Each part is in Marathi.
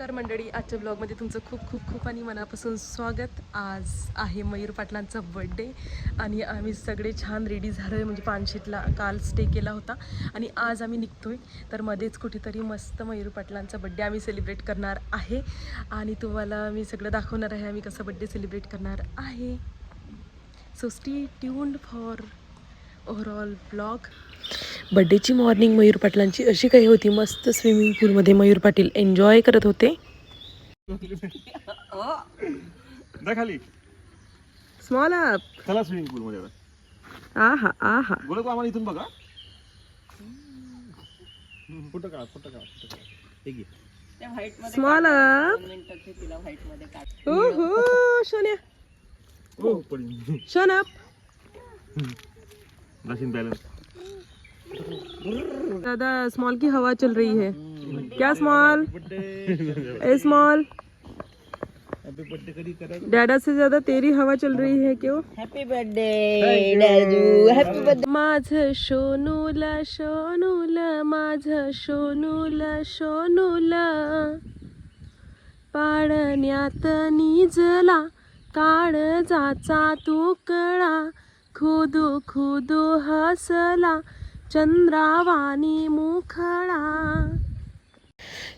नमस्कार मंडळी आजच्या ब्लॉगमध्ये तुमचं खूप खूप खूप आणि मनापासून स्वागत. आज आहे मयूर पाटलांचा बड्डे आणि आम्ही सगळे छान रेडी झालो आहे म्हणजे पानशेतला काल स्टे केला होता आणि आज आम्ही निघतोय. तर मध्येच कुठेतरी मस्त मयूर पाटलांचा बड्डे आम्ही सेलिब्रेट करणार आहे. आणि तुम्हाला मी सगळं दाखवणार आहे आम्ही कसं बड्डे सेलिब्रेट करणार आहे. So stay tuned for overall blog बड्डेची morning Mayur पाटलांची अशी काही होती मस्त स्विमिंग पूलमध्ये मयूर पाटील एन्जॉय करत होते. खाली. स्मॉल अप चला स्विमिंग पूल मध्ये आता. आहा आहा. गोलक आम्हाला इथून बघा. फोटो काढ फोटो काढ फोटो काढ. हे घे. स्मॉल अप हो हो सोन्या. हो पडीन शोन अप बॅलन्स दादा स्मॉल की हवा चल रही है। क्या स्मॉल ए स्मॉल डैडा से ज़्यादा तेरी हवा चल रही है क्यों? हॅपी बर्थडे डॅडू हॅपी बर्थडे माझ शोनूला शोनूला माझ शोनूला शोनूला पाडण्यात निजला काळजाचा तुकडा खुदू खुदू हसला। चंद्रावानी मुखळा.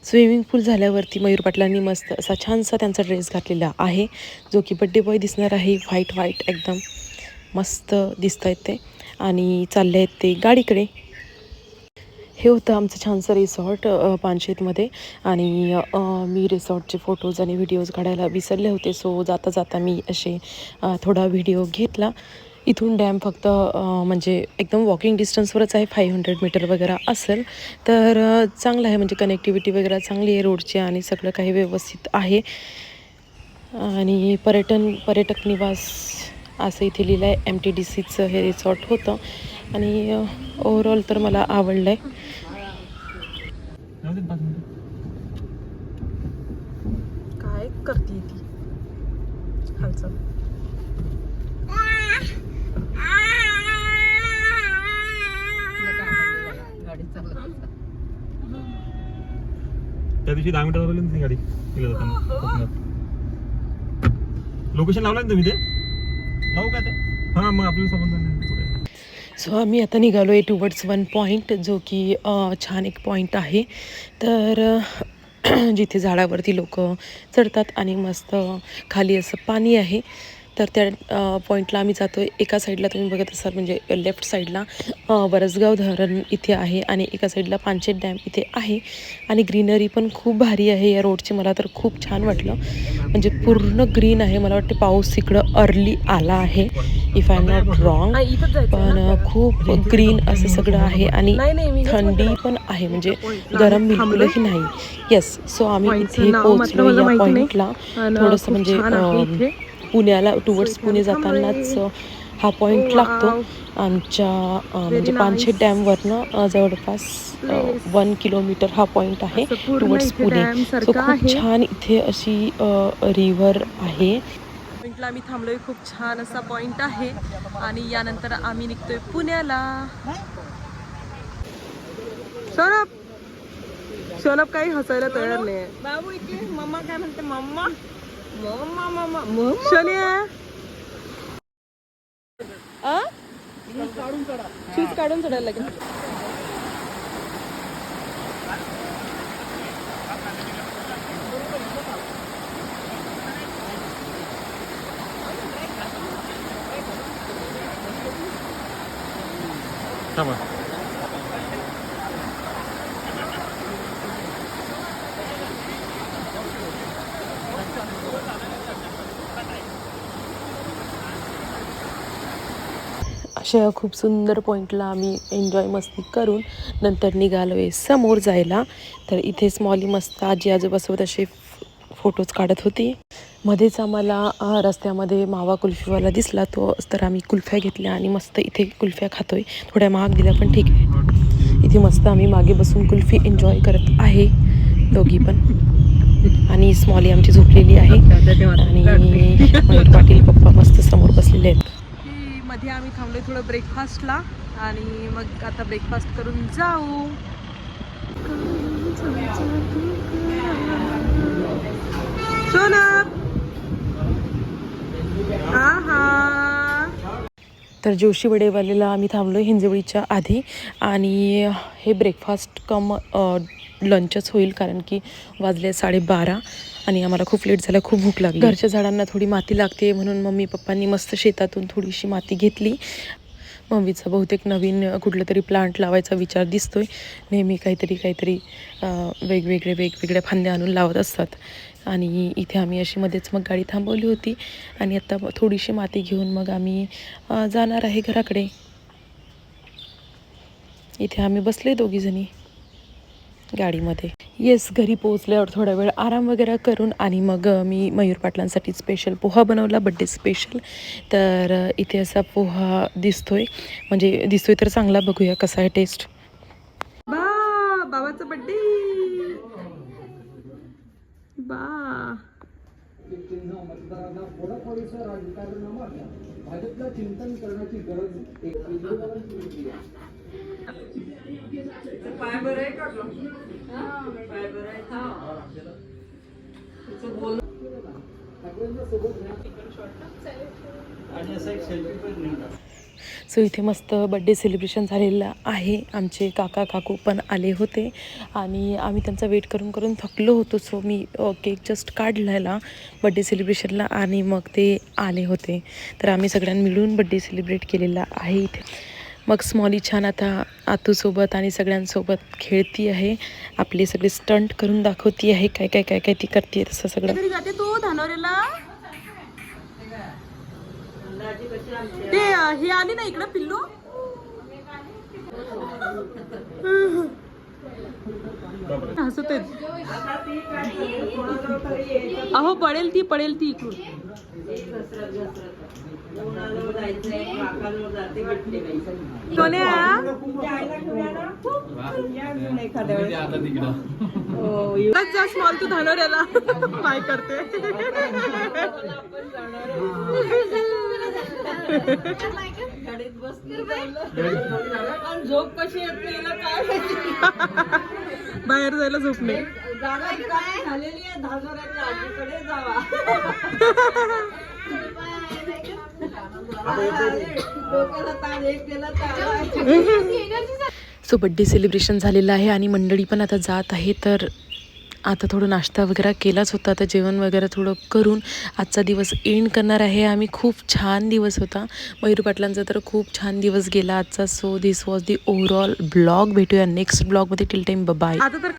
स्विमिंग पूल झाल्यावरती मयूर पाटलांनी मस्त असा छानसा त्यांचा ड्रेस घातलेला आहे. जो की बड्डे बॉय दिसणार आहे व्हाईट व्हाईट एकदम मस्त दिसत आहेत ते. आणि चालले आहेत ते गाडीकडे. हे होतं आमचं छानसं रिसॉर्ट पानशेतमध्ये. आणि मी रिसॉर्टचे फोटोज आणि व्हिडिओज काढायला विसरले होते. सो जाता जाता मी असे थोडा व्हिडिओ घेतला. इथून डॅम फक्त म्हणजे एकदम वॉकिंग डिस्टन्सवरच आहे फाईव्ह हंड्रेड मीटर वगैरे असेल. तर चांगलं आहे म्हणजे कनेक्टिव्हिटी वगैरे चांगली आहे रोडची आणि सगळं काही व्यवस्थित आहे. आणि पर्यटन पर्यटक निवास असं इथे लिहिलं आहे एम टी डी सीचं हे रिसॉर्ट होतं. आणि ओव्हरऑल तर मला आवडलं आहे काय करते ती? हालचाल गाडी चालवत त्या दिवशी दहा मिनिटात चालवली ती गाडी? तिला जाताना लोकेशन लावलं ना तुम्ही ते? लावू का ते? हा मग आपल्याला संबंध नाही. पुढे. सो आम्ही आता निघालो आहे टुवर्ड्स वन पॉईंट जो की छान एक पॉईंट आहे. तर जिथे झाडावरती लोक चढतात आणि मस्त खाली असं पाणी आहे. तर त्या पॉईंटला आम्ही जातो आहे एका साईडला तुम्ही बघत असाल म्हणजे लेफ्ट साईडला वरसगाव धरण इथे आहे आणि एका साईडला पानशेत डॅम इथे आहे. आणि ग्रीनरी पण खूप भारी आहे या रोडची मला तर खूप छान वाटलं. म्हणजे पूर्ण ग्रीन आहे. मला वाटते पाऊस इकडं अर्ली आला आहे if I am not wrong पण खूप ग्रीन असं सगळं आहे आणि थंडी पण आहे. म्हणजे गरम बिलकुलही नाही. येस सो आम्ही इथे पोहोचलो या पॉईंटला थोडंसं म्हणजे पुण्याला टुवर्ड्स पुणे जातानाच हा पॉईंट लागतो. आमच्या म्हणजे पानशेत डॅमवरनं जवळपास वन किलोमीटर हा पॉईंट आहे टुवर्ड्स पुणे. सो खूप छान इथे अशी रिव्हर आहे. पॉईंटला आम्ही थांबलोय खूप छान असा पॉईंट आहे. आणि यानंतर आम्ही निघतोय पुण्याला. सौरभ! सौरभ काही हसायला तयार नाही बाबू इथे मम्मा काय म्हणते? मम्मा? मम्मा मम्मा मम्मा सोनिया आ शूज काढून चढायला लागेल थांबा. अशा खूप सुंदर पॉईंटला आम्ही एन्जॉय मस्ती करून नंतर निघालो आहे समोर जायला. तर इथे स्मॉली मस्त आजी आजोबासोबत असे फोटोज काढत होती. मध्येच आम्हाला रस्त्यामध्ये मावा कुल्फीवाला दिसला तो तर आम्ही कुल्फ्या घेतल्या आणि मस्त इथे कुल्फ्या खातोय. थोड्या महाग दिल्या पण ठीक आहे. इथे मस्त आम्ही मागे बसून कुल्फी एन्जॉय करत आहे दोघी पण. आणि स्मॉली आमची झोपलेली आहे. आणि मयूर पाटील पप्पा मस्त समोर बसलेले आहेत. मध्ये आम्ही थांबलोय थोडं ब्रेकफास्टला आणि मग आता ब्रेकफास्ट करून जाऊ. तर जोशी वडेवालेला आम्ही थांबलो हिंजवळीच्या आधी. आणि हे ब्रेकफास्ट कम लंचच होईल कारण की वाजले साडेबारा आणि आम्हाला खूप लेट झाला खूप भूक लागली. घरच्या झाडांना थोडी माती लागते म्हणून मम्मी पप्पांनी मस्त शेतातून थोडीशी माती घेतली. मम्मीचा बहुतेक नवीन कुठलं तरी प्लांट लावायचा विचार दिसतोय. नेहमी काहीतरी काहीतरी वेगवेगळे वेगवेगळ्या फांद्या आणून लावत असतात. आणि इथे आम्ही अशी मध्येच मग गाडी थांबवली होती. आणि आता थोडीशी माती घेऊन मग आम्ही जाणार आहे घराकडे. इथे आम्ही बसले दोघीजणी. गाडीमध्ये. येस घरी पोहोचल्यावर थोडा वेळ आराम वगैरे करून आणि मग मी मयूर पाटलांसाठी स्पेशल पोहा बनवला बड्डे स्पेशल तर इथे असा पोहा दिसतोय. म्हणजे दिसतोय तर चांगला बघूया कसा आहे टेस्ट बा बाबाचा बड्डे बा. सो इथे मस्त बड्डे सेलिब्रेशन झालेलं आहे. आमचे काका काकू पण आले होते. आणि आम्ही त्यांचा वेट करून करून थकलो होतो. सो मी केक जस्ट काढलेला बड्डे सेलिब्रेशनला आणि मग ते आले होते. तर आम्ही सगळ्यांनी मिळून बड्डे सेलिब्रेट केलेला आहे इथे. मग स्मॉली छान आता आतूसोबत आणि सगळ्यांसोबत खेळती आहे. आपले सगळे स्टंट करून दाखवती आहे. काय काय काय काय ती करते तसं सगळं. जाते ते हे आली ना इकडं पिल्लू? हसत अहो पडेल ती पडेल ती इकडून. जा स्मॉल तू धानोऱ्याला. काय करते? झोप कशी येत नाही काय बाहेर जायला झोप नाही. झालेली आहे धानोऱ्याच्या आजीकडे जावा. सो बड्डे सेलिब्रेशन झालेलं आहे आणि मंडळी पण आता जात आहे तर आता थोडं नाश्ता वगैरे केलाच होता आता जेवण वगैरे थोडं करून आजचा दिवस एंड करणार आहे. आम्ही खूप छान दिवस होता. मयूर पाटलांचा तर खूप छान दिवस गेला आजचा. So this was the overall blog भेटूया नेक्स्ट ब्लॉगमध्ये टिल टाईम बाय आता तर